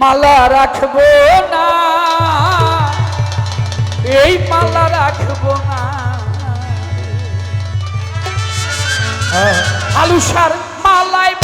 মালা রাখব না। এই মালা রাখব না। হ্যাঁ, আলুসার মালায়